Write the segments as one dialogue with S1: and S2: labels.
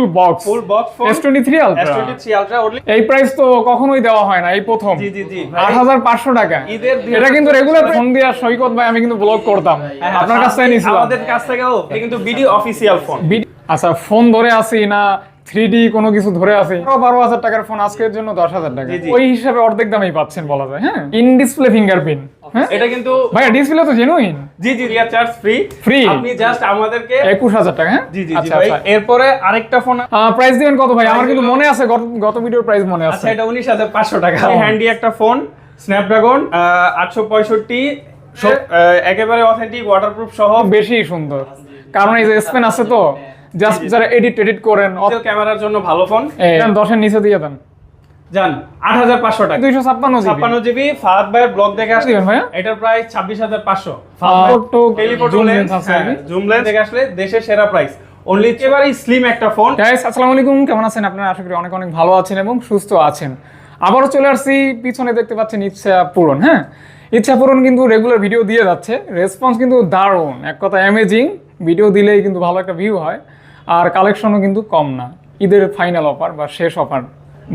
S1: Full
S2: box full box
S1: S23 Ultra.
S2: S23 Ultra
S1: এই price তো কখনোই দেওয়া হয় না এই প্রথম।
S2: জি জি জি
S1: টাকা।
S2: ঈদের
S1: এটা কিন্তু রেগুলার ফোন দিয়ে সৈকত ভাই আমি কিন্তু ব্লগ করতাম।
S2: হ্যাঁ,
S1: আপনার কাছ থেকে
S2: আপনি আমাদের কাছ থেকেও কিন্তু ভিডিও ফোন
S1: আচ্ছা ফোন ধরে আসি না থ্রি কোনো কিছু ধরে আছে। বারো হাজার টাকার ফোন আজকের জন্য দশ হাজার টাকা। ওই হিসাবে অর্ধেক দামেই পাচ্ছেন বলা যায় হ্যাঁ? ইন ডিসপ্লে ফিঙ্গারপ্রিন্ট হ্যাঁ?
S2: এটা কিন্তু
S1: ডিসপ্লে তো জেনুইন
S2: জি জি চার্জ ফ্রি? আপনি জাস্ট আমাদেরকে
S1: একুশ হাজার টাকা হ্যাঁ?
S2: জি জি জি
S1: আচ্ছা
S2: ভাই।
S1: আচ্ছা।
S2: এরপরে আরেকটা ফোন
S1: প্রাইস দিবেন কত ভাই? আমার কিন্তু মনে আছে গত- গত ভিডিওর প্রাইস মনে আছে।
S2: আচ্ছা এটা উনিশ হাজার পাঁচশো টাকা। হ্যান্ডি একটা ফোন স্ন্যাপড্রাগন আটশো পঁয়ষট্টি। সব আহ, একেবারে অথেন্টিক ওয়াটারপ্রুফ সহ।
S1: বেশি সুন্দর। কারণ এই যে স্পেন আছে তো। জাস্ট যারা এডিট এডিট করেন
S2: ক্যামেরার জন্য ভালো ফোন
S1: এই, দশের নিচে দিয়ে দেন।
S2: যান আট হাজার পাঁচশো টাকা।
S1: দুইশো ছাপ্পান্ন
S2: ছাপ্পান্ন জিবি ফাহাদ ভাইয়ের ব্লগ দেখে আসলে
S1: ভাইয়া?
S2: এটার প্রায় ছাব্বিশ হাজার পাঁচশো? জুম লেন্স দেখে আসলে দেশের সেরা প্রাইস অনলি একেবারেই স্লিম একটা ফোন
S1: গাইস আসসালামু আলাইকুম কেমন আছেন আপনারা? আশা করি অনেক অনেক ভালো আছেন এবং সুস্থ আছেন। আবারও চলে আসছি পিছনে দেখতে পাচ্ছেন ইচ্ছা পূরণ হ্যাঁ? ইচ্ছা পূরণ কিন্তু রেগুলার ভিডিও দিয়ে যাচ্ছে। রেসপন্স কিন্তু দারুণ। এক কথা অ্যামেজিং ভিডিও দিলেই কিন্তু ভালো একটা ভিউ হয়। আর কালেকশনও কিন্তু কম না। ঈদের ফাইনাল অফার বা শেষ অফার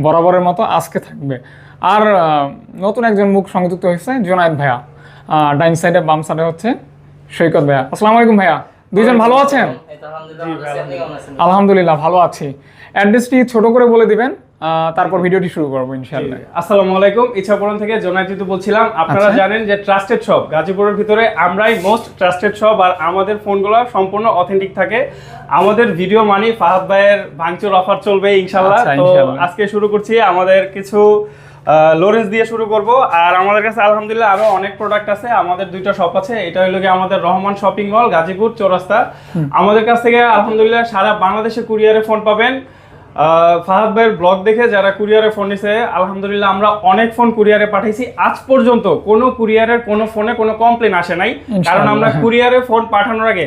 S1: বরাবরের মতো আজকে থাকবে। আর নতুন একজন মুখ সংযুক্ত হয়েছে জোনায়েদ ভাইয়া। ডাইন সাইডে বাম সাইডে হচ্ছে সৈকত ভাইয়া। আসসালামু আলাইকুম ভাইয়া। দুজন ভালো আছেন?
S3: আলহামদুলিল্লাহ। ভালো আছি।
S1: অ্যাড্রেসটি ছোট করে বলে দিবেন। তারপর ভিডিওটি শুরু করব ইনশাআল্লাহ।
S2: আসসালামু আলাইকুম ইচ্ছাপুরন থেকে জোনাইতিতু বলছিলাম। আপনারা
S1: আচ্ছা।
S2: জানেন যে ট্রাস্টেড শপ গাজীপুরের ভিতরে আমরাই মোস্ট ট্রাস্টেড শপ আর আমাদের ফোনগুলো সম্পূর্ণ অথেন্টিক থাকে। আমাদের ভিডিও মানি ফাহাদ ভাইয়ের ভাঙচুর অফার চলবে ইনশাল্লাহ
S1: আচ্ছা,
S2: তো আজকে শুরু করছি আমাদের কিছু লোরেন্স দিয়ে শুরু করব। আর আমাদের কাছে আলহামদুলিল্লাহ আরও অনেক প্রোডাক্ট আছে আমাদের দুইটা শপ আছে। এটা হলো কি আমাদের রহমান শপিং মল গাজীপুর চৌরাস্তা। আমাদের কাছ থেকে আলহামদুলিল্লাহ সারা বাংলাদেশে কুরিয়ারে ফোন পাবেন। ফাহাদ ভাইয়ের ব্লগ দেখে যারা কুরিয়ারে ফোন নিছে আলহামদুলিল্লাহ আমরা অনেক ফোন কুরিয়ারে পাঠাইছি। আজ পর্যন্ত কোনো কুরিয়ারের কোনো ফোনে কোনো কমপ্লেন আসে নাই। কারণ আমরা কুরিয়ারে ফোন পাঠানোর আগে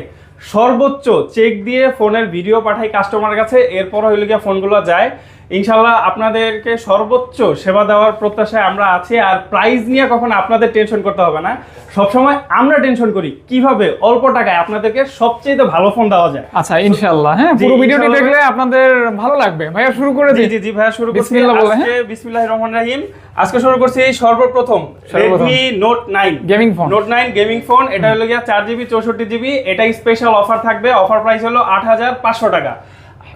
S2: সর্বোচ্চ চেক দিয়ে ফোনের ভিডিও পাঠাই কাস্টমার কাছে এরপর হইলে গিয়ে ফোনগুলো যায়। ইনশাল্লাহ আপনাদেরকে সর্বোচ্চ সেবা দেওয়ার প্রত্যাশায় আমরা আছি আর প্রাইস নিয়ে কখনো আপনাদের টেনশন করতে হবে না। সবসময় আমরা টেনশন করি কীভাবে? অল্প টাকায় আপনাদেরকে সবচেয়ে ভালো ফোন দেওয়া যায়।
S1: আচ্ছা ইনশাআল্লাহ হ্যাঁ পুরো ভিডিওটি দেখলে আপনাদের ভালো লাগবে। ভাইয়া শুরু করে দিই।
S2: জি জি ভাইয়া শুরু করছি।
S1: বিসমিল্লাহ বলে,
S2: আজকে বিসমিল্লাহির রহমানির রহিম। আজকে শুরু করছি সর্বপ্রথম
S1: সর্বপ্রথম।
S2: Redmi Note 9
S1: gaming phone
S2: note nine gaming phone এটা হলো গিয়া চার জিবি চৌষট্টি জিবি এটাই স্পেশাল অফার থাকবে। অফার প্রাইস হলো আট হাজার পাঁচশো টাকা।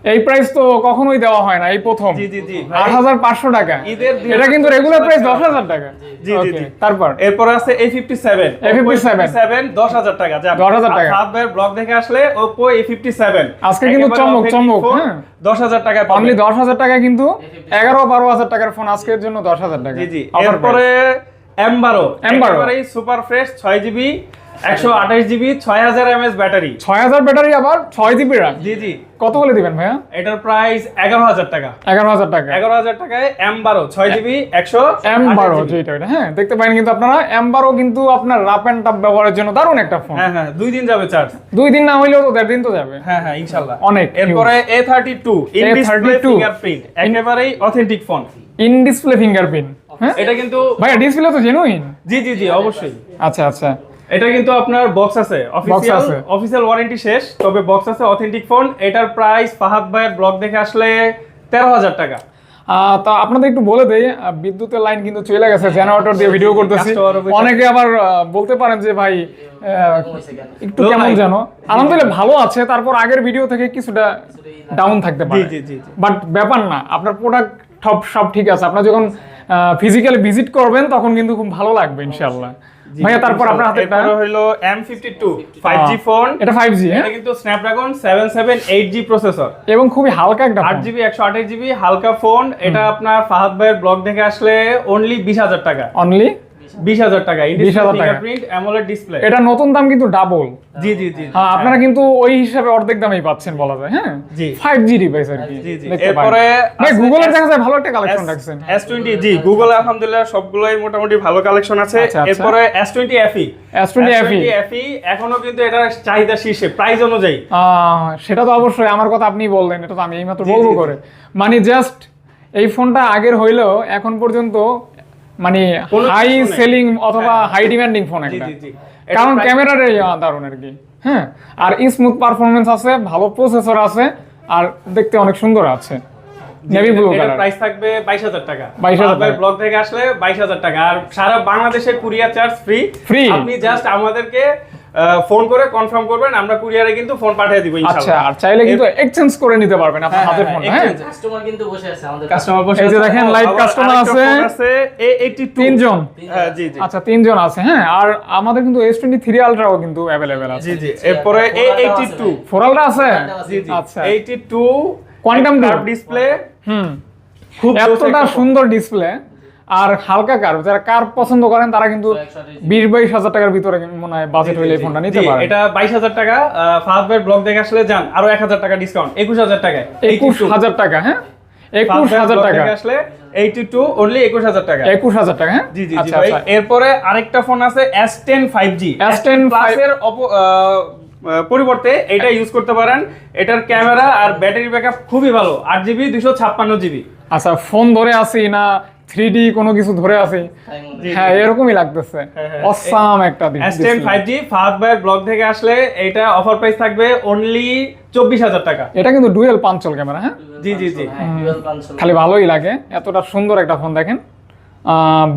S1: এই প্রাইস তো কখনোই দেওয়া হয় না এই প্রথম।
S2: জি জি জি
S1: আট হাজার পাঁচশো টাকা।
S2: ঈদের
S1: এটা কিন্তু রেগুলার প্রাইস দশ হাজার টাকা।
S2: জি, জি, জি।
S1: তারপর?
S2: এরপরে আছে A fifty seven
S1: A57
S2: seven দশ হাজার টাকা। যান
S1: 10,000 টাকা।
S2: সাত ভাইয়ের ব্লগ দেখে আসলে ওপো এ ফিফটি সেভেন
S1: আজকে কিন্তু চমক, চমক, হ্যাঁ।
S2: দশ হাজার টাকা
S1: অনলি দশ হাজার টাকা কিন্তু এগারো বারো হাজার টাকার ফোন আজকের জন্য দশ হাজার টাকা।
S2: জি জি এরপরে এম বারো
S1: M12
S2: একেবারেই সুপার ফ্রেশ ছয় জিবি একশো আঠাশ জিবি ছয় হাজার এমএস ব্যাটারি।
S1: ছয় হাজার ব্যাটারি আবার জিবি
S2: জি জি।
S1: কত বলে দিবেন ভাইয়া?
S2: এটার প্রাইস টাকা।
S1: এগারো হাজার টাকা।
S2: টাকায় জিবি
S1: যেটা এটা হ্যাঁ দেখতে পারেন কিন্তু আপনারা এম বারো কিন্তু আপনার রাপ অ্যান্ড টাপ ব্যবহারের জন্য দারুণ একটা ফোন
S2: হ্যাঁ হ্যাঁ দুই দিন যাবে চার্জ
S1: দুই দিন না হইলেও তো দেড় দিন তো যাবে।
S2: হ্যাঁ হ্যাঁ
S1: অনেক
S2: এরপরে ইন ডিসপ্লে
S1: A32
S2: ফিঙ্গারপ্রিন্ট একেবারেই authentic phone
S1: in display fingerprint হ্যাঁ?
S2: এটা কিন্তু
S1: ভাইয়া ডিসপ্লে তো জেনুইন
S2: জি জি জি অবশ্যই।
S1: আচ্ছা আচ্ছা।
S2: এটা কিন্তু আপনার বক্স আছে। অফিসিয়াল অফিসিয়াল ওয়ারেন্টি শেষ তবে বক্স আছে অথেন্টিক ফোন এটার প্রাইস ফাহাদ ভাইয়ের ব্লগ দেখে আসলে তেরো হাজার টাকা।
S1: তা আপনাদের একটু বলে দেই বিদ্যুতের লাইন কিন্তু চলে গেছে জেনারেটর দিয়ে ভিডিও করতেছি। অনেকে আবার বলতে পারেন যে ভাই একটু কেমন। জানো আলহামদুলিল্লাহ ভালো আছে তারপর আগের ভিডিও থেকে কিছুটা ডাউন থাকতে পারে। বাট ব্যাপার না আপনার প্রোডাক্ট সব সব ঠিক আছে। আপনার যখন ফিজিক্যালি ভিজিট করবেন তখন কিন্তু খুব ভালো লাগবে ইনশাআল্লাহ। ভাইয়া তারপর আপনার হাতে
S2: এটা হলো M fifty two five G phone
S1: এটা ফাইভ জি হ্যাঁ?
S2: এটা কিন্তু Snapdragon seven seven eight G processor
S1: এবং খুবই হালকা একটা
S2: আট
S1: phone।
S2: জিবি একশো আঠাশ জিবি হালকা ফোন এটা আপনার ফাহাদ ভাইয়ের ব্লগ দেখে আসলে অনলি বিশ হাজার টাকা।
S1: অনলি
S2: বিশ হাজার টাকা
S1: 20,000
S2: অ্যামোলেড ডিসপ্লে
S1: এটা নতুন দাম কিন্তু ডাবল
S2: জি জি জি।
S1: হ্যাঁ আপনারা কিন্তু ওই হিসাবে অর্ধেক দামেই পাচ্ছেন বলা যায় হ্যাঁ?
S2: জি।
S1: ডিভাইস আর কি
S2: জি, জি। এরপরে
S1: ভাই গুগলের দেখা যায় ভালো একটা কালেকশন রাখছেন।
S2: জি গুগল আলহামদুলিল্লাহ সবগুলোই মোটামুটি ভালো কালেকশন আছে।
S1: আচ্ছা, আচ্ছা।
S2: এরপরে টোয়েন্টি
S1: S20 FE
S2: এখনও কিন্তু এটার চাহিদা শীর্ষে প্রাইস অনুযায়ী।
S1: সেটা তো অবশ্যই আমার কথা আপনি বললেন এটা তো আমি এইমাত্র বলব। করে। মানে জাস্ট এই ফোনটা আগের হইলেও এখন পর্যন্ত মানে হাই সেলিং অথবা। হাই ডিমান্ডিং ফোন একটা। কারণ ক্যামেরার দারুণ আর কি। হ্যাঁ আর স্মুথ পারফরমেন্স আছে ভালো প্রসেসর আছে আর দেখতে অনেক সুন্দর আছে। নেভি ব্লু কালার
S2: প্রাইস থাকবে বাইশ হাজার টাকা।
S1: 22,000 টাকা।
S2: ব্লগ থেকে আসলে বাইশ হাজার টাকা। আর সারা বাংলাদেশে কুরিয়ার চার্জ ফ্রি
S1: ফ্রি
S2: আপনি জাস্ট আমাদেরকে ফোন করে কনফার্ম করবেন আমরা কুরিয়ারে কিন্তু ফোন পাঠিয়ে দিব
S1: আচ্ছা আর চাইলে কিন্তু এক্সচেঞ্জ করে নিতে পারবেন আপনার
S2: হ্যাঁ,
S1: হাতের
S2: হ্যাঁ,
S1: ফোন হ্যাঁ
S3: কাস্টমার কিন্তু বসে আছে আমাদের
S2: কাস্টমার বসে
S1: এই যে
S2: আছে।
S1: দেখেন,
S2: আবার
S1: customer
S2: আরেকটা
S1: আছে।
S2: আছে A82
S1: তিনজন।
S2: হ্যাঁ জি জি।
S1: আচ্ছা তিনজন আছে হ্যাঁ? আর আমাদের কিন্তু এস টোয়েন্টি থ্রি আলট্রাও কিন্তু অ্যাভেলেবেল আছে।
S2: জি জি। এরপরে A82
S1: ফোরালটা আছে।
S2: জি জি।
S1: আচ্ছা।
S2: 82
S1: Quantum
S2: কার্ভ
S1: Duo।
S2: ডিসপ্লে
S1: হুম।
S2: খুব
S1: এতটা সুন্দর ডিসপ্লে আর হালকা কার যারা কার পছন্দ করেন তারা কিন্তু বিশ বাইশ হাজার টাকার ভিতরে মনে হয় বাজেট হইলে ফোনটা নিতে
S2: জি,
S1: পারেন।
S2: এটা বাইশ হাজার টাকা ফার্স্ট বেড ব্লগ দেখে আসলে যান আরও এক হাজার টাকা ডিসকাউন্ট একুশ হাজার টাকায়।
S1: একুশ হাজার টাকা হ্যাঁ? একুশ হাজার টাকা।
S2: আসলে এইটি টু অনলি একুশ হাজার টাকা।
S1: একুশ হাজার টাকা হ্যাঁ?
S2: জি জি
S1: আচ্ছা আচ্ছা।
S2: এরপরে আরেকটা ফোন আছে এস টেন ফাইভ জি
S1: S10
S2: প্লাসের পরিবর্তে এটা ইউজ করতে পারেন। এটার ক্যামেরা আর ব্যাটারি ব্যাকআপ খুবই ভালো আট জিবি দুশো ছাপ্পান্ন জিবি
S1: আচ্ছা ফোন ধরে আসি না থ্রি ডি কোনো কিছু ধরে আসি হ্যাঁ। এরকমই লাগতেছে।
S2: হ্যাঁ, হ্যাঁ।
S1: অসাম একটা দিক
S2: S ten five G Fahad ভাইয়ের ব্লগ থেকে আসলে এটা অফার প্রাইস থাকবে অনলি চব্বিশ হাজার টাকা।
S1: এটা কিন্তু ডুয়েল পাঞ্চল ক্যামেরা হ্যাঁ?
S2: জি জি জি।
S1: খালি ভালোই লাগে। এতটা সুন্দর একটা ফোন দেখেন।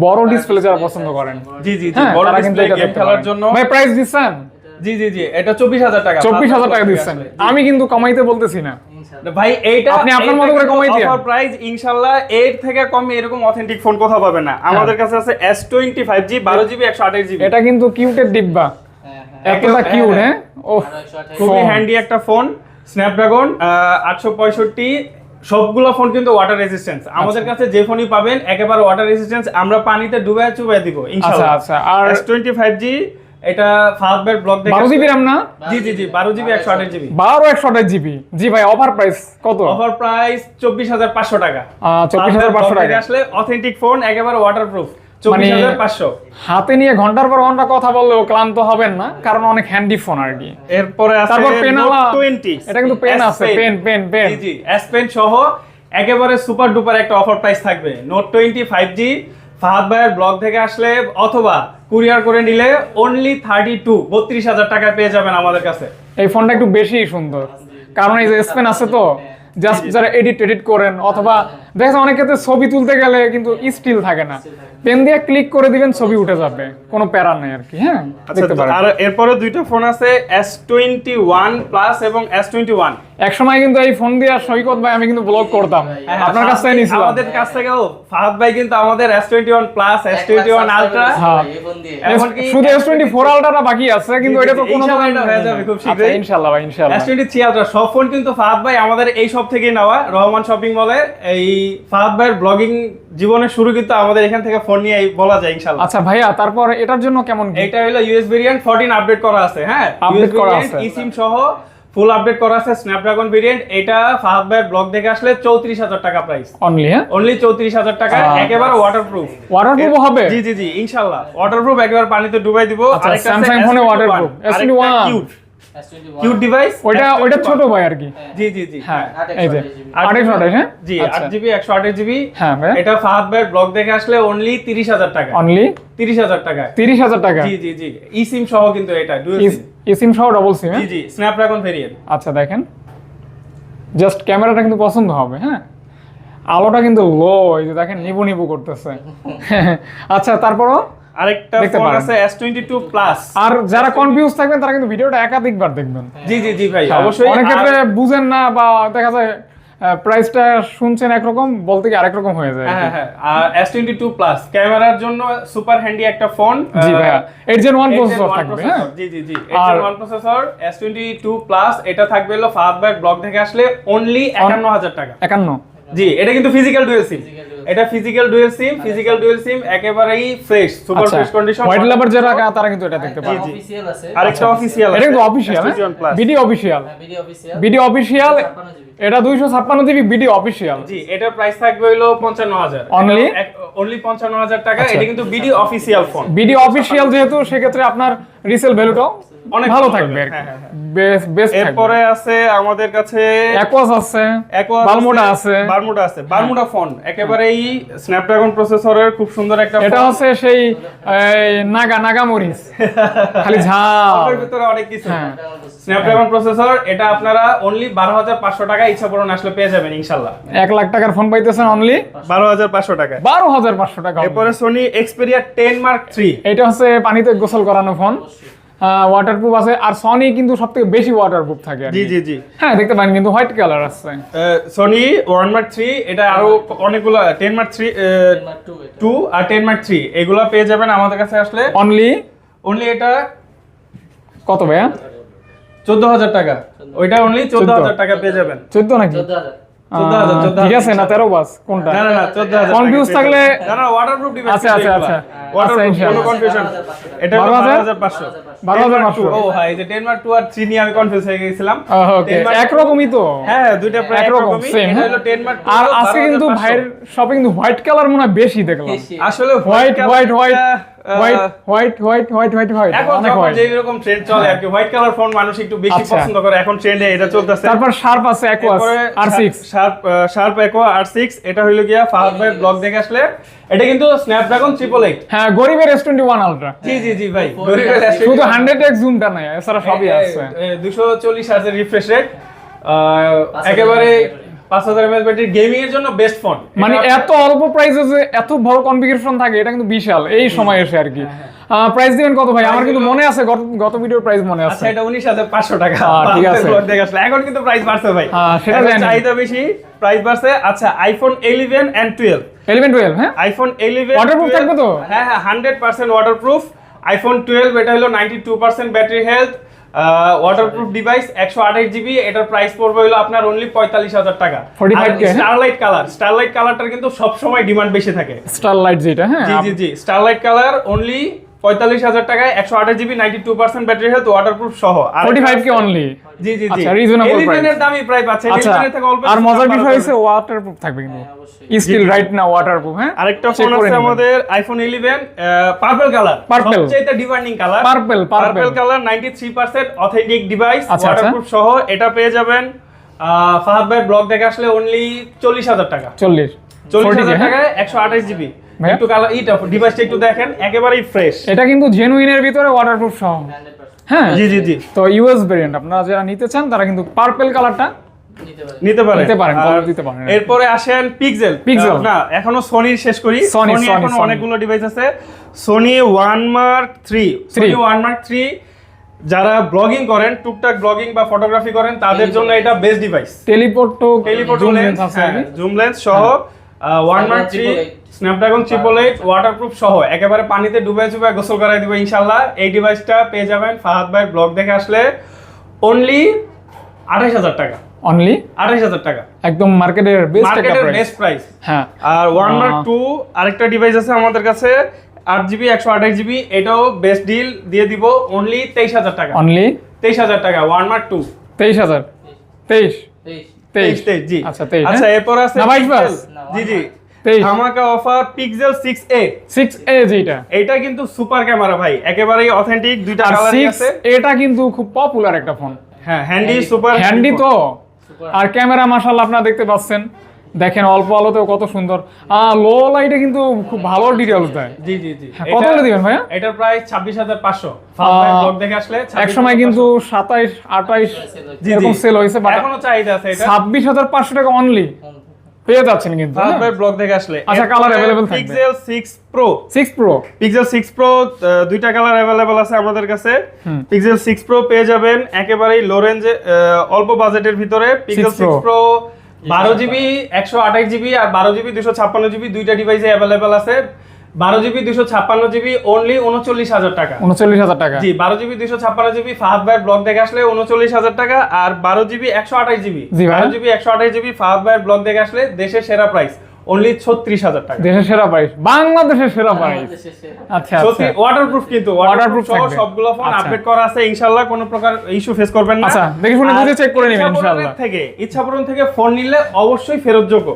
S1: বড় ডিসপ্লে যারা পছন্দ করেন।
S2: জি জি জি
S1: হ্যাঁ
S2: বড় ডিসপ্লে গেম খেলার জন্য
S1: ভাই প্রাইস দিচ্ছেন?
S2: জি জি জি। এটা চব্বিশ হাজার টাকা।
S1: চব্বিশ হাজার টাকা দিচ্ছেন। আমি কিন্তু কমাইতে বলতেছি না।
S2: ভাই এইটা
S1: আপনি আপনার মতো করে কমাই দিয়েন।
S2: অফার প্রাইস ইনশাআল্লাহ এর থেকে কমে এরকম অথেন্টিক ফোন কোথাও পাবেন না। আমাদের কাছে আছে S25G 12GB 128GB
S1: এটা কিন্তু কিউটের ডিব্বা। এতটা
S2: হ্যাঁ,
S1: কিউট
S2: হ্যাঁ।
S1: হ্যাঁ। ও
S2: খুবই হ্যান্ডি একটা ফোন স্ন্যাপড্রাগন আটশো পঁয়ষট্টি। সবগুলো ফোন কিন্তু ওয়াটার রেজিস্ট্যান্স আমাদের
S1: আচ্ছা।
S2: কাছে যে ফোনই পাবেন একেবারে ওয়াটার রেজিস্ট্যান্স আমরা পানিতে ডুবে চুবাই দিব
S1: আচ্ছা
S2: ইনশাআল্লাহ।
S1: আচ্ছা আর
S2: S25G এটা ফাস্ট বেড ব্লক দেখে
S1: বারো জিবি র্যাম না?
S2: জি জি জি বারো জিবি একশো আঠাশ জিবি।
S1: বারো একশো আঠাশ জিবি। জি ভাই অফার প্রাইস কত?
S2: অফার প্রাইস চব্বিশ হাজার পাঁচশো টাকা।
S1: চব্বিশ হাজার পাঁচশো
S2: Blog থেকে
S1: টাকা।
S2: আসলে অথেন্টিক ফোন একেবারে ওয়াটারপ্রুফ চব্বিশ হাজার পাঁচশো।
S1: হাতে নিয়ে ঘণ্টার পর ঘণ্টা কথা বললেও ক্লান্ত হবেন না কারণ অনেক হ্যান্ডি ফোন আর কি।
S2: এরপরে আছে
S1: তারপর পেন আলা
S2: Note 20
S1: এটা কিন্তু পেন আছে পেন পেন পেন
S2: জি জি। S Pen সহ একেবারে সুপার ডুপার একটা অফার প্রাইস থাকবে। Note twenty five G Fahad ভাইয়ের ব্লগ থেকে আসলে অথবা কুরিয়ার করে নিলে অনলি থার্টি টু বত্রিশ হাজার টাকা পেয়ে যাবেন আমাদের কাছে।
S1: এই ফোনটা একটু বেশি সুন্দর। কারণ এই যে স্পেন আছে তো জাস্ট যারা এডিট এডিট করেন অথবা দেখা অনেক ক্ষেত্রে ছবি তুলতে গেলে কিন্তু স্টিল থাকে না। পেন দিয়ে ক্লিক করে দিবেন ছবি উঠে যাবে। কোনো প্যারা নেই আর কি হ্যাঁ?
S2: আচ্ছা
S1: দেখতে পারেন।
S2: আর এরপরে দুইটা ফোন আছে এস টোয়েন্টি ওয়ান প্লাস এবং এস টোয়েন্টি ওয়ান
S1: এক সময় কিন্তু এই ফোন দিয়ে সৈকত ভাই আমি কিন্তু ব্লগ করতাম। আপনার কাছ থেকে নিয়েছিলাম
S2: আমাদের কাছ থেকেও ফাহাদ ভাই কিন্তু আমাদের S twenty one plus S twenty one ultra
S1: হ্যাঁ।
S2: এমনকি
S1: শুধু এস টোয়েন্টি ফোর আলটাটা বাকি আছে কিন্তু এটা তো কোনো
S2: ইনশাআল্লাহ হয়ে যাবে খুব
S1: আচ্ছা
S2: শীঘ্রই।
S1: ইনশাল্লাহ ভাই
S2: টোয়েন্টি থ্রি আলট্রা সব ফোন কিন্তু ফাহাদ ভাই আমাদের এই সব থেকেই নেওয়া রহমান শপিং মলে এই ফাহাদ ভাইয়ের ব্লগিং জীবনের শুরু কিন্তু আমাদের এখান থেকে ফোন নিয়ে বলা যায় ইনশাল্লাহ
S1: আচ্ছা ভাইয়া তারপর এটার জন্য কেমন
S2: এটা হলো ইউএস ভেরিয়েন্ট 14 আপডেট করা আছে হ্যাঁ?
S1: Update করা আছে।
S2: ইসিম সহ ফুল আপডেট করা আছে স্ন্যাপড্রাগন ভেরিয়েন্ট এটা ফাহাদ ভাইয়ের ব্লগ দেখে আসলে 34000 টাকা প্রাইস
S1: অনলি হ্যাঁ?
S2: অনলি 34000 টাকা
S1: আচ্ছা।
S2: একেবারে ওয়াটারপ্রুফ
S1: ওয়াটারপ্রুফ হবে?
S2: জি জি জি ইনশাআল্লাহ। ওয়াটারপ্রুফ একবার পানিতে ডুবাই দিব।
S1: আচ্ছা,
S2: আরেকটা
S1: Samsung phone এ waterproof, S21
S2: cute cute device
S1: ওইটা ওইটা ছোট ভাই আর কি
S2: জি জি জি।
S1: হ্যাঁ
S3: আট
S1: এই যে।
S3: একশো
S1: আঠাশ আঠাশ হ্যাঁ?
S2: জি
S1: আচ্ছা।
S2: আট জিবি একশো আঠাশ জিবি।
S1: হ্যাঁ ভাই।
S2: এটা ফাহাদ ভাইয়ের ব্লগ দেখে আসলে অনলি তিরিশ হাজার টাকা।
S1: অনলি
S2: তিরিশ হাজার টাকা।
S1: তিরিশ হাজার টাকা?
S2: জি জি জি। ই সিম সহ কিন্তু এটা ডুয়েল সিম
S1: সিম সহ ডবল সিম
S2: জি জি স্ন্যাপড্রাগন ভেরিয়েন্ট
S1: আচ্ছা দেখেন। জাস্ট ক্যামেরাটা কিন্তু পছন্দ হবে হ্যাঁ? আলোটা কিন্তু লো এই যে দেখেন নিবু নিবু করতেছে। আচ্ছা তারপরও?
S2: আরেকটা ফোন আছে S22 প্লাস
S1: আর যারা কনফিউজ থাকবেন তারা কিন্তু ভিডিওটা একাধিকবার দেখবেন।
S2: জি জি জি ভাই
S1: হ্যাঁ,
S2: অবশ্যই।
S1: অনেক ক্ষেত্রে বুঝেন না বা দেখা যায় প্রাইসটা শুনছেন একরকম বলতে কি আরেক রকম হয়ে যায়।
S2: হ্যাঁ হ্যাঁ আর S22 প্লাস ক্যামেরার জন্য সুপার হ্যান্ডি একটা ফোন
S1: জি প্রসেসর থাকবে হ্যাঁ।
S2: জি জি জি।
S1: আর-
S2: 8 প্রসেসর S22 প্লাস এটা থাকবে হলো ভাই ব্লগ থেকে আসলে অনলি 51000 টাকা।
S1: একান্ন।
S2: জি এটা কিন্তু ফিজিক্যাল ডুয়েল সিম এটা physical dual SIM physical dual SIM একেবারেই ফ্রেশ সুপার
S1: আচ্ছা।
S2: ফ্রেশ কন্ডিশন
S1: হোয়াইট লাভার যারা তারা কিন্তু এটা দেখতে পারে
S3: অফিসিয়াল আছে।
S2: আরেকটা অফিসিয়াল
S1: এটা কিন্তু official
S2: S21 plus
S1: BD official
S3: video official
S1: BD official এটা দুইশো ছাপ্পান্ন জিবি বিডি অফিসিয়াল।
S2: জি এটার প্রাইস থাকবে হলো 55000
S1: Only?
S2: অনলি 55000 টাকা।
S1: আচ্ছা।
S2: এটা কিন্তু BD official phone
S1: BD official যেহেতু সেক্ষেত্রে আপনার রিসেল ভ্যালুটাও
S2: অনেক
S1: ভালো থাকবে
S2: হবে, হ্যাঁ, হ্যাঁ,
S1: বেস্ট বেস্ট
S2: এরপরে আছে আমাদের কাছে
S1: অ্যাকোয়াস আছে
S2: Aquos
S1: বালমোডা আছে।
S2: বারমুডা আছে। বারমুডা ফোন একেবারেই স্ন্যাপড্রাগন প্রসেসরের খুব সুন্দর একটা
S1: এটা হচ্ছে সেই নাগা নাগা মরিচ খালি ঝাল।
S2: ভিতরে অনেক কিছু।
S1: হ্যাঁ।
S2: স্ন্যাপড্রাগন প্রসেসর এটা আপনারা অনলি বারো হাজার পাঁচশো টাকায় ইচ্ছা পূরণ আসলে পেয়ে যাবেন ইনশাল্লাহ।
S1: এক লাখ টাকার ফোন পাইতেছেন অনলি
S2: বারো হাজার পাঁচশো টাকা।
S1: বারো হাজার পাঁচশো টাকা
S2: এরপরে Sony Xperia ten mark three
S1: এটা হচ্ছে পানিতে গোসল করানো ফোন ওয়াটারপ্রুফ আছে। আর সনি কিন্তু সব থেকে বেশি ওয়াটারপ্রুফ থাকে
S2: জি জি জি।
S1: হ্যাঁ দেখতে পারেন কিন্তু হোয়াইট কালার আছে।
S2: সোনি ওয়ান মার্ক থ্রি এটা আরও অনেকগুলো ten mark three
S3: Mark। Two
S2: আর টেন মার্ক থ্রি এগুলো পেয়ে যাবেন আমাদের কাছে আসলে।
S1: অনলি
S2: অনলি এটা
S1: কত ভাইয়া?
S2: চোদ্দ হাজার টাকা ওইটা অনলি চোদ্দ। হাজার টাকা পেয়ে যাবেন।
S1: চোদ্দ নাকি?
S3: চোদ্দ হাজার।
S1: ঠিক আছে না তেরো বাস কোনটা?
S2: না না না চোদ্দ হাজার
S1: Confuse থাকলে
S2: না না ওয়াটারপ্রুফ ডিভাইস
S1: আচ্ছা।
S2: ওয়াটারপ্রুফ
S1: আচ্ছা,
S2: কোনো কনফিউশন এটা
S1: বারো হাজার?
S2: পাঁচশো।
S1: বারো হাজার পাঁচশো।
S2: ও হ্যাঁ এই যে টু আর থ্রি নিয়ে আমি কনফিউজ হয়ে গেছিলাম।
S1: ওকে
S2: 10 mark
S1: একরকমই তো।
S2: হ্যাঁ দুইটা প্রায়
S1: একরকম সেম
S2: এটা হলো
S1: আর আজকে কিন্তু ভাইয়ের শপে কিন্তু হোয়াইট কালার মনে হয় বেশি দেখলাম।
S2: আসলে
S1: white white
S2: white
S1: white white white white white white
S2: এখন যখন যে এরকম ট্রেন্ড চলে আর কি হোয়াইট কালার ফোন মানুষ একটু বেশি
S1: আচ্ছা।
S2: পছন্দ করে এখন ট্রেন্ডে এটা চলতেছে।
S1: তারপর শার্প আছে অ্যাকোয়াস আর6
S2: শার্প শার্প অ্যাকোয়া আর6 এটা হইল গিয়া ফাহাদ ভাইয়ের ব্লগ দেখে আসলে এটা কিন্তু স্ন্যাপড্রাগন 888
S1: হ্যাঁ গরিবের S21 আলট্রা
S2: জি জি জি ভাই
S1: গরিবের শুধু এক জুমটা নাই এছাড়া সবই আছে।
S2: 240 হাজার রিফ্রেশ রেট একেবারে
S1: এত অল্প থাকে এটা কিন্তু বিশাল। এই সময় এসে
S2: এখন কিন্তু প্রাইস বাড়ছে বেশি প্রাইস বাড়ছে। আচ্ছা আইফোন 11 এন্ড 12
S1: 11 12 হ্যাঁ?
S2: আইফোন হ্যাঁ হ্যাঁ 100% ওয়াটারপ্রুফ আইফোন 12 এটা হলো 92% ব্যাটারি হেলথ ওয়াটারপ্রুফ ডিভাইস একশো আঠাশ জিবি এটার প্রাইস পড়বে হলো আপনার অনলি পঁয়তাল্লিশ হাজার টাকা।
S1: 45K?
S2: স্টারলাইট কালার স্টারলাইট কালারটার কিন্তু সবসময় ডিমান্ড বেশি থাকে।
S1: স্টার লাইট যেটা হ্যাঁ?
S2: জি জি জি স্টারলাইট কালার অনলি পঁয়তাল্লিশ হাজার টাকায় একশো আঠাশ GB ninety two percent battery health waterproof সহ
S1: ফোর্টি ফাইভ কে অনলি
S2: জি জি জি।
S1: আচ্ছা।
S2: 11 এর দামই প্রায় পাচ্ছেন
S1: আচ্ছা
S2: 11 এর থেকে অল্প
S1: আর মজার বিষয় হচ্ছে ওয়াটারপ্রুফ থাকবে কিন্তু।
S3: হ্যাঁ,
S1: স্টিল রাইট না ওয়াটারপ্রুফ হ্যাঁ?
S2: আরেকটা ফোন আছে আমাদের আইফোন 11 পার্পল কালার
S1: Purple।
S2: সবচেয়ে demanding colour
S1: purple। Purple
S2: colour 93% authentic
S1: device
S2: waterproof সহ। এটা পেয়ে যাবেন আহ, ফাহাদ ভাই ব্লগ দেখে আসলে অনলি 40000 টাকা।
S1: চল্লিশ।
S2: 40000
S1: হ্যাঁ?
S2: টাকায় 128 জিবি? একটু কালার ইটা ডিভাইসটা একটু দেখেন একেবারেই ফ্রেশ
S1: এটা কিন্তু জেনুইনের ভিতরে ওয়াটারপ্রুফ সহ। হ্যাঁ?
S2: জি জি জি।
S1: তো ইউএস ভেরিয়েন্ট আপনারা যারা নিতে চান তারা কিন্তু পার্পল কালারটা
S3: নিতে পারে।
S2: নিতে পারেন।
S1: নিতে পারেন, দিতে পারেন।
S2: এরপরে আসেন পিক্সেল
S1: Pixel।
S2: না এখনও সোনির শেষ করি।
S1: Sony,
S2: সোনি
S1: এখনও
S2: অনেকগুলো ডিভাইস আছে। Sony one Mark
S1: three.
S2: Sony one Mark three যারা ব্লগিং করেন টুকটাক ব্লগিং বা ফটোগ্রাফি করেন তাদের জন্য এটা
S1: best device
S2: teleport
S1: telephoto
S2: lens
S1: আছে
S2: জুম লেন্স সহ one Mark three Snapdragon triple eight waterproof সহ। একেবারে পানিতে ডুবে চুবে গোসল করাই দিব ইনশাল্লাহ এই ডিভাইসটা পেয়ে যাবেন ফাহাদ ভাই ব্লগ দেখে আসলে অনলি আঠাইশ হাজার টাকা।
S1: অনলি
S2: আঠাইশ হাজার টাকা।
S1: একদম মার্কেটের বেস্ট
S2: মার্কেটের বেস্ট প্রাইস
S1: হ্যাঁ।
S2: আর ওয়ান
S1: আহ।
S2: মার্ক টু আরেকটা ডিভাইস আছে আমাদের কাছে আট জিবি একশো আঠাশ জিবি এটাও বেস্ট ডিল দিয়ে দিব অনলি তেইশ হাজার টাকা।
S1: অনলি
S2: তেইশ হাজার টাকা ওয়ান মার্ক টু
S1: তেইশ হাজার। তেইশ?
S3: তেইশ।
S1: তেইশ।
S2: তেইশ জি।
S1: আচ্ছা তেইশ
S2: আচ্ছা এরপর আছে? জি জি। ধামাকা অফার পিক্সেল এ
S1: যেটা
S2: এইটা কিন্তু সুপার ক্যামেরা ভাই। একেবারেই অথেন্টিক দুইটা
S1: আর
S2: আছে।
S1: এটা কিন্তু খুব পপুলার একটা ফোন
S2: হ্যাঁ হ্যান্ডি সুপার
S1: হ্যান্ডি তো। আর ক্যামেরা মাশাআল্লাহ আপনার দেখতে পাচ্ছেন। দেখেন অল্প আলোতেও কত সুন্দর লো লাইটে কিন্তু খুব ভালো ডিটেলস দেয়
S2: জি জি জি
S1: হ্যাঁ, কত হলে দিবেন ভাইয়া?
S2: এটার প্রায় ছাব্বিশ হাজার পাঁচশো
S1: আহ,
S2: ব্লগ দেখে আসলে
S1: এক সময় কিন্তু সাতাইশ আঠাইশ
S2: জি,
S1: এরকম
S2: জি।
S1: সেল হয়েছে বাট
S2: এখনো চাহিদা আছে এটা
S1: ছাব্বিশ হাজার পাঁচশো টাকা অনলি পেয়ে যাচ্ছেন কিন্তু
S2: ফাহাদ ভাই ব্লগ দেখে আসলে
S1: আচ্ছা, colour available থাকবে।
S2: Pixel 6 pro
S1: six pro
S2: Pixel 6 pro দুইটা কালার अवेलेबल আছে আমাদের কাছে
S1: হুম।
S2: পিক্সেল 6 প্রো পেয়ে যাবেন একেবারেই লো রেঞ্জে অল্প বাজেটের ভিতরে পিক্সেল
S1: 6 Pro।
S2: 6 প্রো বারো জিবি একশো আঠাশ জিবি আর বারো জিবি দুশো ছাপ্পান্ন জিবি দুইটা ডিভাইসে অ্যাভেলেবেল আছে। বারো জিবি দুশো ছাপ্পান্ন জিবি অনলি উনচল্লিশ হাজার টাকা।
S1: উনচল্লিশ হাজার টাকা।
S2: জি বারো জিবি দুশো ছাপ্পান্ন জিবি ফাহাদ ভাইয়ের ব্লগ দেখে আসলে উনচল্লিশ হাজার টাকা আর বারো জিবি একশো আঠাশ জিবি। বারো জিবি একশো আঠাশ জিবি ফাহাদ ভাইয়ের ব্লগ দেখে আসলে দেশের সেরা প্রাইস অনলি ছত্রিশ হাজার টাকা।
S1: দেশের সেরা প্রাইস বাংলাদেশের সেরা প্রাইস আচ্ছা
S2: সত্যি
S1: আচ্ছা
S2: ওয়াটারপ্রুফ কিন্তু ওয়াটারপ্রুফ
S1: Waterproof
S2: সহ সবগুলো ফোন
S1: আচ্ছা।
S2: আপডেট করা আছে ইনশাআল্লাহ কোনো প্রকার ইস্যু ফেস করবেন না।
S1: আচ্ছা, দেখে শুনে বুঝে check করে নিবেন ইনশাআল্লাহ।
S2: থেকে ইচ্ছাপূরণ থেকে ফোন নিলে অবশ্যই ফেরতযোগ্য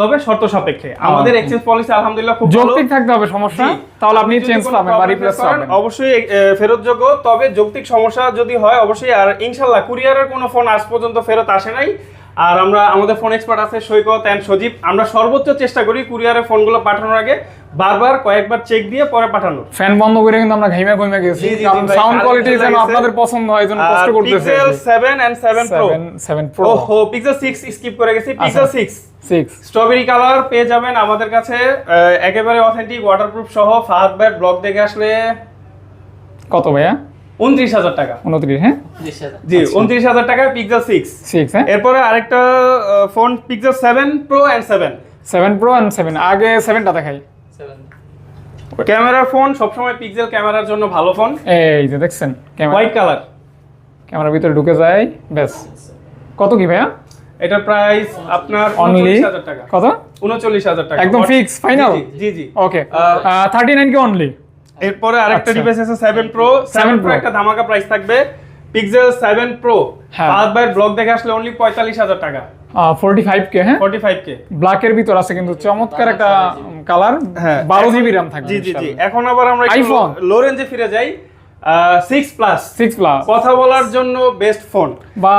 S2: তবে শর্ত সাপেক্ষে আমাদের
S1: আচ্ছা।
S2: এক্সচেঞ্জ পলিসি আলহামদুলিল্লাহ খুব ভালো।
S1: যৌক্তিক থাকতে হবে সমস্যা তাহলে আপনি চেঞ্জ পাবেন বা
S2: problem
S1: রিপ্লেস পাবেন।
S2: অবশ্যই ফেরতযোগ্য তবে যৌক্তিক সমস্যা যদি হয় অবশ্যই আর ইনশাল্লাহ কুরিয়ারের কোনো ফোন আজ পর্যন্ত ফেরত আসে নাই। আর আমরা আমাদের ফোন এক্সপার্ট আছে সৈকত অ্যান্ড সজীব। আমরা সর্বোচ্চ চেষ্টা করি কুরিয়ারে ফোনগুলো পাঠানোর আগে বারবার কয়েকবার চেক দিয়ে পরে পাঠানো
S1: ফ্যান বন্ধ করে কিন্তু আমরা ঘেমে ঘেমে গেছি। কারণ সাউন্ড কোয়ালিটি যেন আপনাদের পছন্দ হয় যেন কষ্ট করতেছে
S2: পিক্সেল 7 এন্ড 7 প্রো
S1: 7 প্রো
S2: ওহো পিক্সেল 6 স্কিপ করে গেছি। পিক্সেল 6
S1: 6
S2: স্ট্রবেরি কালার পেয়ে যাবেন আমাদের কাছে একেবারে অথেন্টিক ওয়াটারপ্রুফ সহ। ফাহাদ ভাইয়ের ব্লক দেখে আসলে
S1: কত ভাইয়া?
S2: উনত্রিশ হাজার টাকা।
S1: 29 হ্যাঁ?
S2: জি উনত্রিশ হাজার টাকা পিক্সেল সিক্স
S1: 6 হ্যাঁ?
S2: এরপরে আরেকটা phone Pixel seven Pro and seven
S1: 7 Pro and 7 আগে 7টা দেখাই।
S3: সেভেন
S2: ক্যামেরার ফোন সবসময় পিক্সেল ক্যামেরার জন্য ভালো ফোন।
S1: এই যে দেখছেন
S2: হোয়াইট কালার
S1: ক্যামেরার ভিতরে ঢুকে যায় ব্যাস। কত কি ভাইয়া?
S2: এটার প্রাইস আপনার
S1: অনলি
S2: হাজার টাকা।
S1: কত?
S2: উনচল্লিশ হাজার টাকা।
S1: একদম fix, final?
S2: জি, জি
S1: ওকে
S2: আহ,
S1: 39 কি অনলি
S2: এরপরে আরেকটা
S1: আচ্ছা।
S2: ডিভাইস আছে 7 প্রো
S1: 7
S2: প্রো একটা ধামাকা প্রাইস থাকবে। পিক্সেল 7 প্রো
S1: হ্যাঁ।
S2: বাই ব্লক ব্লগ দেখে আসলে অনলি পঁয়তাল্লিশ হাজার টাকা।
S1: 45 কে হ্যাঁ?
S2: ফোর্টি ফাইভ কে
S1: ব্ল্যাকের ভিতর আছে কিন্তু চমৎকার একটা কালার
S2: হ্যাঁ।
S1: 12 জিবি RAM থাকবে
S2: জি জি জি। এখন আবার আমরা
S1: আইফোন
S2: লো রেঞ্জে ফিরে যাই। সিক্স প্লাস
S1: 6 প্লাস
S2: কথা বলার জন্য বেস্ট ফোন
S1: বা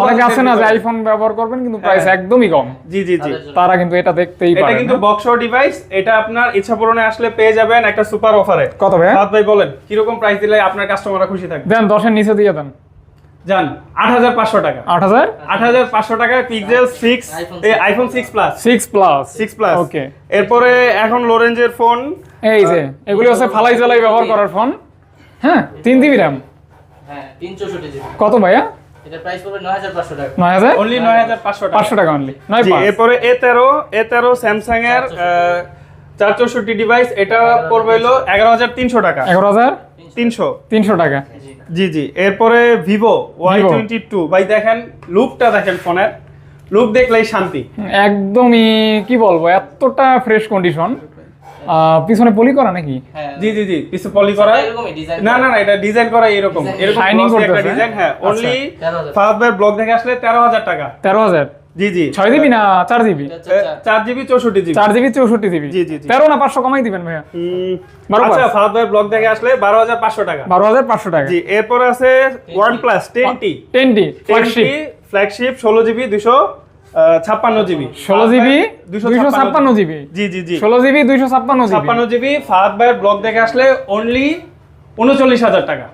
S1: অনেকে আছে না যে আইফোন ব্যবহার করবেন কিন্তু প্রাইস
S2: হ্যাঁ।
S1: একদমই কম।
S2: জি জি জি।
S1: তারা কিন্তু এটা দেখতেই
S2: এটা কিন্তু বক্স ডিভাইস এটা আপনার ইচ্ছা পূরণে আসলে পেয়ে যাবেন একটা সুপার অফারে
S1: কত ভাই
S2: ফাহাদ ভাই বলেন কীরকম প্রাইস দিলে আপনার কাস্টমাররা খুশি থাকবে?
S1: দেন দশের নিচে দিয়ে দেন।
S2: জান আট হাজার পাঁচশো টাকা।
S1: আট হাজার?
S2: আট হাজার পাঁচশো টাকায় Pixel six
S3: iPhone
S2: six plus
S1: six plus
S2: six plus
S1: okay
S2: এরপরে এখন লো রেঞ্জের ফোন
S1: এই যে এগুলি হচ্ছে ফালাই জ্বালাই ব্যবহার করার ফোন হ্যাঁ তিন জিবি র্যাম
S3: হ্যাঁ
S1: কত ভাইয়া?
S2: স্যামসাং এর চার চৌষট্টি। ডিভাইস এটা পড়বে হলো এগারো হাজার তিনশো টাকা।
S1: এগারো হাজার?
S2: তিনশো।
S1: তিনশো টাকা।
S3: জি।
S2: জি জি। এরপরে ভিভো ওয়াই টোয়েন্টি টু ভাই দেখেন লুকটা দেখেন ফোনের। লুক দেখলেই শান্তি।
S1: একদমই কি বলব এতটা ফ্রেশ কন্ডিশন পিছনে পলি করা নাকি?
S3: হ্যাঁ।
S2: জি জি জি কিছু পলি করা। না না না এটা ডিজাইন করা এরকম। এরকম glossy একটা ডিজাইন হ্যাঁ। অনলি
S3: 13,000
S2: ফাহাদ ভাইয়ের ব্লগ দেখে আসলে তেরো হাজার টাকা।
S1: তেরো হাজার?
S2: জি জি।
S1: ছয় জিবি না চার জিবি
S3: এটা হচ্ছে চার-
S2: চার জিবি চৌষট্টি জিবি
S1: চার জিবি চৌষট্টি জিবি
S2: জি, জি, জি।
S1: তেরো না পাঁচশো কমাই দিবেন ভাইয়া। বারো
S2: আচ্ছা। ফাহাদ ব্লগ আসলে বারো হাজার পাঁচশো টাকা।
S1: বারো হাজার পাঁচশো টাকা।
S2: জি এরপরে আছে one plus ten T
S1: ten D flagship
S2: flagship ষোলো জিবি দুশো ছাপ্পান্ন জিবি।
S1: ষোলো জিবি
S2: দুশো
S1: ছাপ্পান্ন জিবি।
S2: জি জি জি।
S1: ষোলো জিবি দুইশো ছাপ্পান্ন
S2: ছাপ্পান্ন জিবি ফাহাদ ভাইয়ের ব্লগ দেখে আসলে অনলি উনচল্লিশ হাজার টাকা।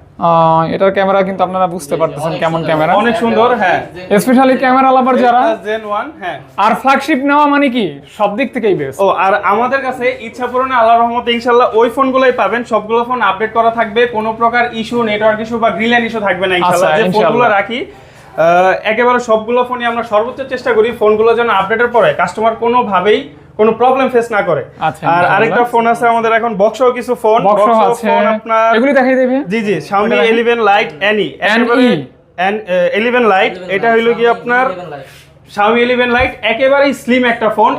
S1: এটার ক্যামেরা কিন্তু আপনারা বুঝতে পারতেছেন কেমন ক্যামেরা
S2: অনেক সুন্দর, হ্যাঁ।
S1: স্পেশালি ক্যামেরা লাভার যারা
S2: জেন ওয়ান হ্যাঁ।
S1: আর ফ্ল্যাগশিপ নেওয়া মানে কি? সব দিক থেকেই বেস্ট
S2: ও আর আমাদের কাছে ইচ্ছা পূরণে আল্লাহ রহমতে ইনশাল্লাহ ওই ফোন ফোনগুলোই পাবেন। সবগুলো ফোন আপডেট করা থাকবে কোনো প্রকার ইস্যু নেটওয়ার্ক ইস্যু বা গ্রিলেন ইস্যু থাকবে না
S1: আচ্ছা,
S2: যে ফোনগুলো রাখি একেবারে সবগুলো ফোনই আমরা সর্বোচ্চ চেষ্টা করি ফোনগুলো যেন আপডেটের পরে কাস্টমার কোনোভাবেই কোনো প্রবলেম ফেস না করে।
S1: আচ্ছা,
S2: আর আরেকটা ফোন আছে আমাদের এখন বক্সও কিছু ফোন
S1: বক্স আছে।
S2: ফোন আপনার
S1: এগুলি দেখাই দেবে?
S2: জি জি Xiaomi 11 lite any
S1: NE
S2: N 11 lite এটা হইল কি আপনার Xiaomi 11 লাইট একেবারেই স্লিম একটা ফোন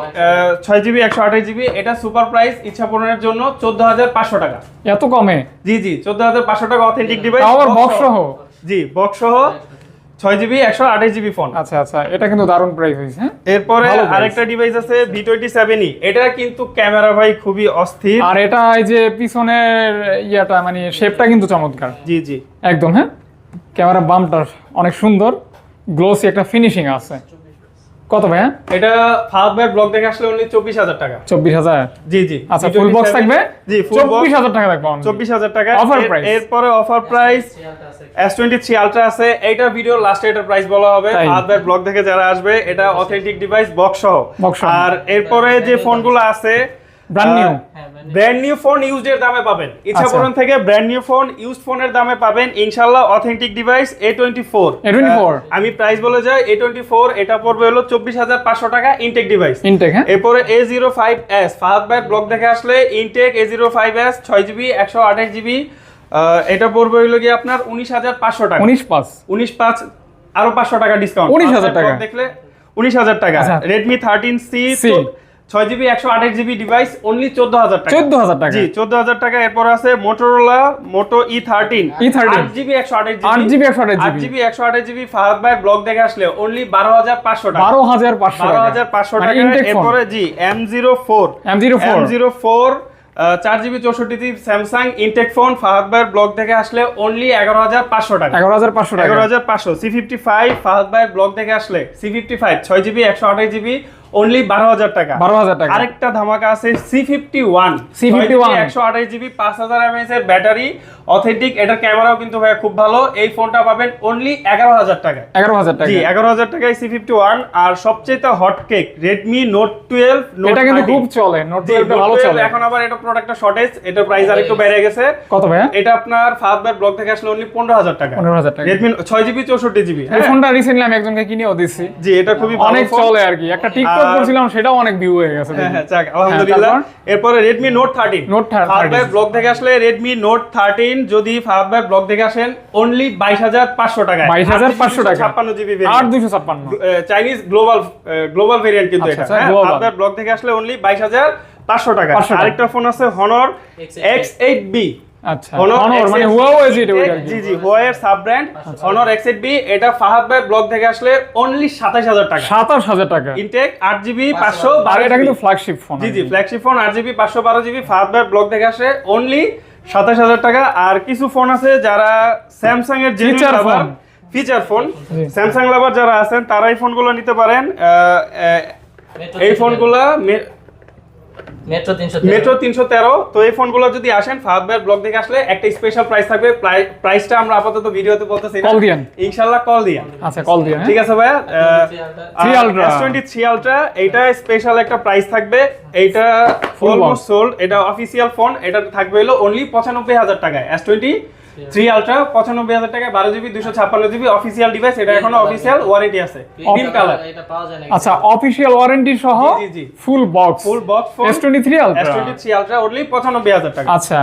S2: ছয় জিবি একশো আঠাশ জিবি এটা সুপার প্রাইস ইচ্ছা পূরণের জন্য চোদ্দ হাজার পাঁচশো টাকা।
S1: এত কমে?
S2: জি জি চোদ্দ হাজার পাঁচশো টাকা অথেন্টিক ডিভাইস
S1: আবার বক্স সহ?
S2: জি বক্স সহ। ছয় জিবি একশো আঠাশ জিবি ফোন।
S1: আচ্ছা আচ্ছা এটা কিন্তু দারুণ প্রাইস হয়েছে হ্যাঁ?
S2: এরপরে আরেকটা ডিভাইস আছে ভি টোয়েন্টি সেভেনই এটা কিন্তু ক্যামেরা ভাই খুবই অস্থির।
S1: আর এটা এই যে পিছনের ইয়াটা মানে শেপটা কিন্তু চমৎকার।
S2: জি জি।
S1: একদম হ্যাঁ? ক্যামেরা বামটা অনেক সুন্দর গ্লোসি একটা ফিনিশিং আছে। কত ভাইয়া?
S2: এটা ফাহাদ ভাই ব্লগ দেখে আসলে অনলি চব্বিশ হাজার টাকা।
S1: চব্বিশ হাজার?
S2: জি জি।
S1: আচ্ছা ফুল বক্স থাকবে?
S2: জি ফুল
S1: চব্বিশ
S2: বক্স
S1: হাজার টাকা থাকবে only।
S2: চব্বিশ হাজার টাকা।
S1: Offer price।
S2: এরপরে offer price S twenty three Ultra আছে। এইটা ভিডিও লাস্টে এটা প্রাইস বলা হবে।
S1: তাই।
S2: ভাই ব্লগ দেখে যারা আসবে এটা অথেন্টিক ডিভাইস বক্স সহ। আর এরপরে যে ফোনগুলো আছে
S1: brand new
S2: brand new phone used এর দামে পাবেন। ইচ্ছা
S1: আচ্ছা।
S2: থেকে ব্র্যান্ড নিউ ফোন ইউজ ফোনের দামে পাবেন ইনশাল্লাহ authentic device A twenty four
S1: A24
S2: আমি প্রাইস বলে যাই এ টোয়েন্টি ফোর এটা পড়বে হলো চব্বিশ হাজার পাঁচশো টাকা ইনটেক ডিভাইস
S1: ইনটেক হ্যাঁ।
S2: এরপরে A zero five S Fahad ভাইয়ের ব্লগ দেখে আসলে intact A zero five S ছয় জিবি একশো আঠাশ জিবি এটা পড়বে হইল গিয়ে আপনার উনিশ হাজার পাঁচশো টাকা।
S1: উনিশ পাঁচ।
S2: উনিশ পাঁচ আরও পাঁচশো টাকা ডিসকাউন্ট
S1: 19,000 টাকা।
S2: দেখলে উনিশ হাজার টাকা।
S1: আচ্ছা।
S2: রেডমি থার্টিন সি
S1: C
S2: ছয় জিবি একশো আঠাশ জিবি ডিভাইস অনলি চোদ্দ হাজার টাকা।
S1: চোদ্দ হাজার টাকা।
S2: জি চোদ্দ হাজার টাকা। এরপর আছে Motorola Moto E thirteen
S1: E13
S2: আট জিবি একশো আঠাশ
S1: আট জিবি একশো আঠাশ
S2: আট
S1: জিবি।
S2: জিবি একশো আঠাশ জিবি ফাহাদ ভাইয়ের ব্লগ দেখে আসলে অনলি বারো হাজার পাঁচশো টাকা।
S1: বারো হাজার পাঁচশো
S2: বারো হাজার পাঁচশো টাকা। এরপরে জি M zero four
S1: M zero four
S2: M zero four চার জিবি চৌষট্টি GB Samsung intact phone Fahad ভাইয়ের ব্লগ থেকে আসলে অনলি এগারো হাজার পাঁচশো টাকা।
S1: এগারো হাজার পাঁচশো
S2: এগারো হাজার পাঁচশো। সি ফিফটি ফাইভ ফাহাদ ভাইয়ের ব্লগ থেকে আসলে সি ফিফটি ফাইভ ছয় জিবি একশো আঠাশ জিবি। অনলি বারো হাজার টাকা।
S1: বারো হাজার টাকা।
S2: আরেকটা ধামাকা আছে সি ফিফটি ওয়ান
S1: C51
S2: একশো আঠাশ জিবি পাঁচ হাজার এমএস এর ব্যাটারি অথেন্টিক এটার ক্যামেরাও কিন্তু ভাই খুব ভালো। এই ফোনটা পাবেন অনলি এগারো হাজার টাকা
S1: এগারো হাজার টাকা
S2: জি এগারো হাজার টাকায় সি ফিফটি ওয়ান আর সবচেয়ে hot cake Redmi Note twelve
S1: এটা কিন্তু খুব চলে নোট টুয়েলভটা ভালো চলে।
S2: এখন আবার এটা প্রোডাক্টটা শর্টেজ এটার প্রাইস আরেকটু বেড়ে গেছে।
S1: কত ভাইয়া?
S2: এটা আপনার ফার্স্ট বার ব্লগ থেকে আসলে অনলি পনেরো হাজার টাকা।
S1: পনেরো হাজার টাকা।
S2: রেডমি ছয় জিবি চৌষট্টি জিবি
S1: এই ফোনটা রিসেন্টলি আমি একজনকে কিনেও দিচ্ছি
S2: জি এটা খুবই
S1: অনেক চলে আর কি। একটা টিকটক করছিলাম সেটাও অনেক ভিউ হয়ে গেছে।
S2: হ্যাঁ হ্যাঁ যাক আলহামদুলিল্লাহ। এরপরে Redmi Note thirteen
S1: Note 13
S2: first vlog থেকে আসলে রেডমি নোট থার্টিন যদি ফার্স্ট ব্লগ থেকে আসেন অনলি বাইশ হাজার পাঁচশো টাকা
S1: 22,500 টাকা।
S2: ছাপ্পান্ন জিবি
S1: আট দুইশো ছাপ্পান্ন।
S2: চাইনিজ গ্লোবাল গ্লোবাল ভেরিয়েন্ট কিন্তু
S1: আচ্ছা,
S2: এটা।
S1: আচ্ছা,
S2: হ্যাঁ। ফার্স্ট ব্লগ থেকে আসলে অনলি বাইশ হাজার পাঁচশো টাকা। আরেকটা ফোন আছে হনর এক্স এইট বি
S1: আচ্ছা। Honor, মানে
S2: জি জি হুয়াওয়ের সাব ব্র্যান্ড বি এটা ফাহাদ ভাই ব্লগ থেকে আসলে অনলি সাতাশ হাজার টাকা।
S1: সাতাশ হাজার টাকা।
S2: ইনটেক আট জিবি পাঁচশো
S1: আর এটা কিন্তু ফ্ল্যাগশিপ ফোন
S2: জি জি ফ্ল্যাগশিপ ফোন দেখে আসে অনলি সাতাশ হাজার টাকা। আর কিছু ফোন আছে যারা স্যামসাং এর
S1: Feature
S2: genuine feature
S1: phone
S2: Samsung lover যারা আছেন তারা এই ফোনগুলো নিতে পারেন। এই
S3: 310
S2: ফোনগুলো
S3: মেট্রো তিনশো
S2: তেরো। তো এই ফোনগুলো যদি আসেন ফাহাদ ভাইয়ের ব্লগ দেখে আসলে একটা স্পেশাল প্রাইস থাকবে। প্রাইসটা আমরা আপাতত ভিডিওতে বলতেছি না।
S1: Call দিয়েন।
S2: ইনশাল্লাহ কল দিয়েন।
S1: আচ্ছা কল দিয়ে হ্যাঁ?
S2: ঠিক আছে ভাইয়া?
S1: Ultra।
S2: S twenty three Ultra এইটা স্পেশাল একটা প্রাইস থাকবে। এইটা অলমোস্ট সোল্ড এটা অফিসিয়াল ফোন এটা থাকবে হলো অনলি পঁচানব্বই হাজার টাকায়। এস টোয়েন্টি থ্রি আলট্রা পঁচানব্বই হাজার টাকায় বারো জিবি দুশো ছাপ্পান্ন জিবি অফিসিয়াল ডিভাইস এটা এখনও অফিসিয়াল ওয়ারেন্টি আছে। গ্রিন কালার
S3: এটা পাওয়া যায় না
S1: আচ্ছা অফিসিয়াল ওয়ারেন্টি সহ
S2: জি। Full box full
S1: box S twenty
S2: three
S1: S
S2: twenty three Ultra only পঁচানব্বই হাজার টাকা।
S1: আচ্ছা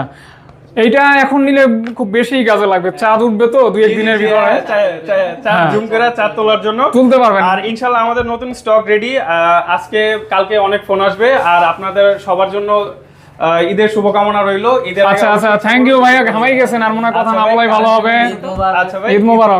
S1: এইটা এখন নিলে খুব বেশি কাজে লাগবে। চাঁদ উঠবে তো দুই এক দিনের ভিতরে। হ্যাঁ।
S2: জুম করে চার তোলার জন্য।
S1: তুলতে পারবেন।
S2: আর ইনশাল্লাহ আমাদের নতুন স্টক রেডি আজকে কালকে অনেক ফোন আসবে। আর আপনাদের সবার জন্য ঈদের শুভকামনা রইল। ঈদের
S1: আচ্ছা আচ্ছা থ্যাংক ইউ ভাইয়া ঘামাই গেছেন আর মনে হয় কথা
S2: আচ্ছা
S1: না বলাই ভালো হবে।
S2: আচ্ছা ভাই
S1: ঈদ মোবারক।